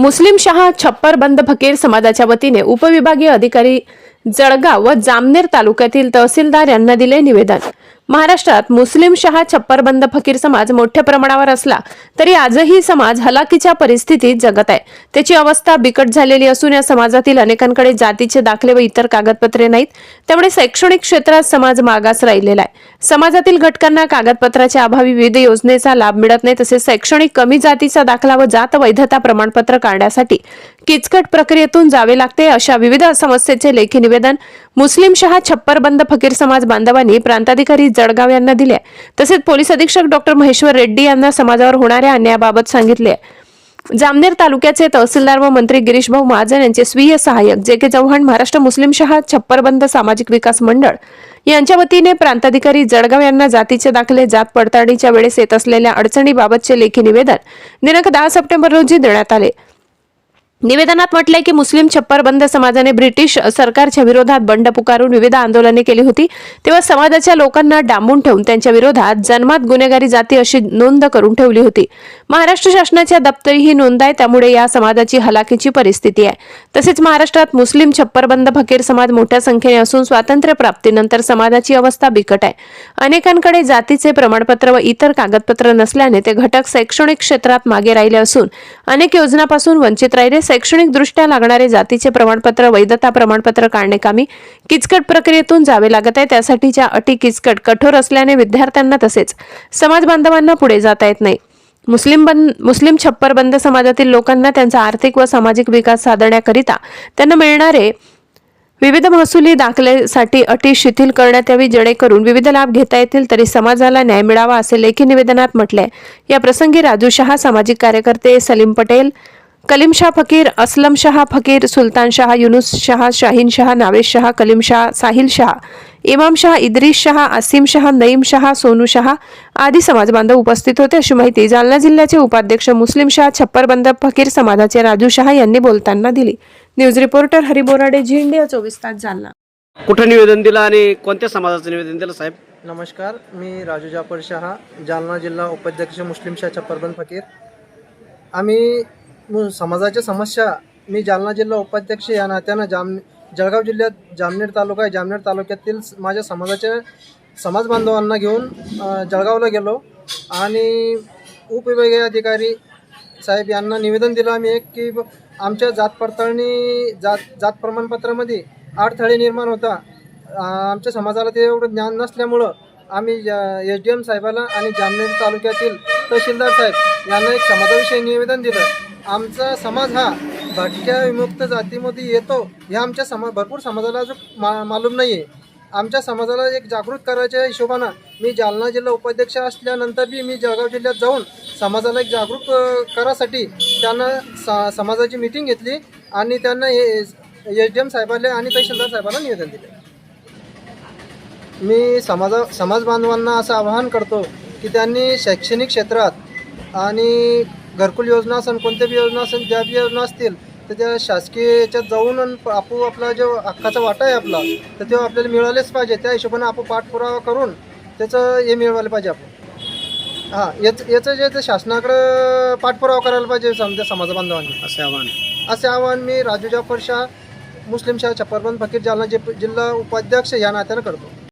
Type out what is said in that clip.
मुस्लिम शहा छप्पर बंद फकीर समाजाच्या वतीने उपविभागीय अधिकारी जळगाव व जामनेर तालुक्यातील तहसीलदार यांना दिले निवेदन. महाराष्ट्रात मुस्लिम शहा छप्पर बंद फकीर समाज मोठ्या प्रमाणावर असला तरी आजही समाज हलाखीच्या परिस्थितीत जगत आहे. त्याची अवस्था बिकट झालेली असून या समाजातील अनेकांकडे जातीचे दाखले व इतर कागदपत्रे नाहीत. त्यामुळे शैक्षणिक क्षेत्रात समाज मागास राहिलेला आहे. समाजातील घटकांना कागदपत्राच्या अभावी विविध योजनेचा लाभ मिळत नाही तसेच शैक्षणिक कमी जातीचा दाखला व जात वैधता प्रमाणपत्र काढण्यासाठी किचकट प्रक्रियेतून जावे लागते अशा विविध समस्येचे लेखी निवेदन मुस्लिम शहा छप्परबंद फकीर समाज बांधवांनी प्रांताधिकारी जळगाव यांना दिले. तसेच पोलीस अधीक्षक डॉक्टर महेश्वर रेड्डी यांना समाजावर होणाऱ्या अन्यायाबाबत सांगितले. जामनेर तालुक्याचे तहसीलदार व मंत्री गिरीश भाऊ महाजन यांचे स्वीय सहाय्यक जे के चव्हाण महाराष्ट्र मुस्लिम शहा छप्परबंद सामाजिक विकास मंडळ यांच्या वतीने प्रांताधिकारी जळगाव यांना जातीचे दाखले जात पडताळणीच्या वेळेस येत असलेल्या अडचणीबाबतचे लेखी निवेदन दिनांक दहा सप्टेंबर रोजी देण्यात आले. निवेदनात म्हटलंय की मुस्लिम छप्पर बंद समाजाने ब्रिटिश सरकारच्या विरोधात बंड पुकारून विविध आंदोलने केली होती. तेव्हा समाजाच्या लोकांना डांबून ठेवून त्यांच्या विरोधात जन्मात गुन्हेगारी जाती अशी नोंद करून ठेवली होती. महाराष्ट्र शासनाच्या दप्तरी ही नोंद आहे त्यामुळे या समाजाची हलाखीची परिस्थिती आहे. तसेच महाराष्ट्रात मुस्लिम छप्पर बंद फकीर समाज मोठ्या संख्येने असून स्वातंत्र्य प्राप्तीनंतर समाजाची अवस्था बिकट आहे. अनेकांकडे जातीचे प्रमाणपत्र व इतर कागदपत्र नसल्याने ते घटक शैक्षणिक क्षेत्रात मागे राहिले असून अनेक योजनापासून वंचित राहिले. शैक्षणिकदृष्ट्या लागणारे जातीचे प्रमाणपत्र वैधता प्रमाणपत्र काढणे कामी किचकट प्रक्रियेतून जावे लागत आहे. त्यासाठीच्या अटी किचकट कठोर असल्याने विद्यार्थ्यांना तसेच समाज बांधवांना पुढे जाता येत नाही. मुस्लिम बंद मुस्लिम छप्पर बंद समाजातील लोकांना त्यांचा आर्थिक व सामाजिक विकास साधण्याकरिता त्यांना मिळणारे विविध महसुली दाखल्यासाठी अटी शिथिल करण्यात यावी जेणेकरून विविध लाभ घेता येतील तरी समाजाला न्याय मिळावा असे लेखी निवेदनात म्हटले या प्रसंगी राजू शहा सामाजिक कार्यकर्ते सलीम पटेल कलीम शाह फकीर असलम शहा फकीर सुलतान शहा युनुस शहा शाहीन शहा नावेश शहा कलीम शाह साहिल शहा इमाम शहा इद्रिस शहा आसिम शहा नईम शहा सोनू शहा आदी समाज बांधव उपस्थित होते. अशी माहिती जालना जिल्ह्याचे उपाध्यक्ष मुस्लिम शाह छप्परबंद फकीर समाजाचे राजू शहा यांनी बोलताना दिली. News reporter Hari Borade Zee India चोवीस तास जालना. कुठं निवेदन दिलं आणि कोणत्या समाजाचं निवेदन दिलं साहेब? नमस्कार मी राजू जाफर शहा जालना जिल्हा उपाध्यक्ष मुस्लिम शाह छप्परबंद फकीर. आम्ही समाजाच्या समस्या मी जालना जिल्हा उपाध्यक्ष या नात्यानं जाम जळगाव जिल्ह्यात जामनेर तालुका आहे. जामनेर तालुक्यातील माझ्या समाजाच्या समाज बांधवांना घेऊन जळगावला गेलो. आणि उपविभागीय अधिकारी साहेब यांना निवेदन दिलं आम्ही एक की ब- आमच्या जात पडताळणी जात जात प्रमाणपत्रामध्ये अडथळे निर्माण होता. आमच्या समाजाला ते एवढं ज्ञान नसल्यामुळं आम्ही एस डी एम साहेबाला आणि जामनेर तालुक्यातील तहसीलदार साहेब यांना एक समाजाविषयी निवेदन दिलं आमचा समाज हा भटक्या विमुक्त जातीमध्ये येतो हे आमच्या समा भरपूर समाजाला मा मालूम नाही आहे आमच्या समाजाला एक जागृत करायच्या हिशोबानं मी जालना जिल्हा उपाध्यक्ष असल्यानंतर बी मी जळगाव जिल्ह्यात जाऊन समाजाला एक जागरूक करासाठी त्यांना सा समाजाची मिटिंग घेतली आणि त्यांना एस डी एम साहेबाला आणि तहसीलदार साहेबाला निवेदन दिले मी समाजा समाज बांधवांना असं आवाहन करतो की त्यांनी शैक्षणिक क्षेत्रात आणि घरकुल योजना असेल कोणत्या बी योजना असेल ज्या बी योजना असतील तर त्या शासकीय याच्यात जाऊन आपू आपला जो हक्काचा वाटा आहे आपला तर तो आपल्याला मिळालेच पाहिजे. त्या हिशोबाने आपण पाठपुरावा करून त्याचं हे मिळवायला पाहिजे आपण हां याचं याचं जे ते शासनाकडं पाठपुरावा करायला पाहिजे समजा समाज बांधवांनी. असे आव्हान. असे आवाहन मी राजू जाफर शाह मुस्लिम शाह छप्परबंद फकीर जालना जि जिल्हा उपाध्यक्ष या नात्यानं करतो.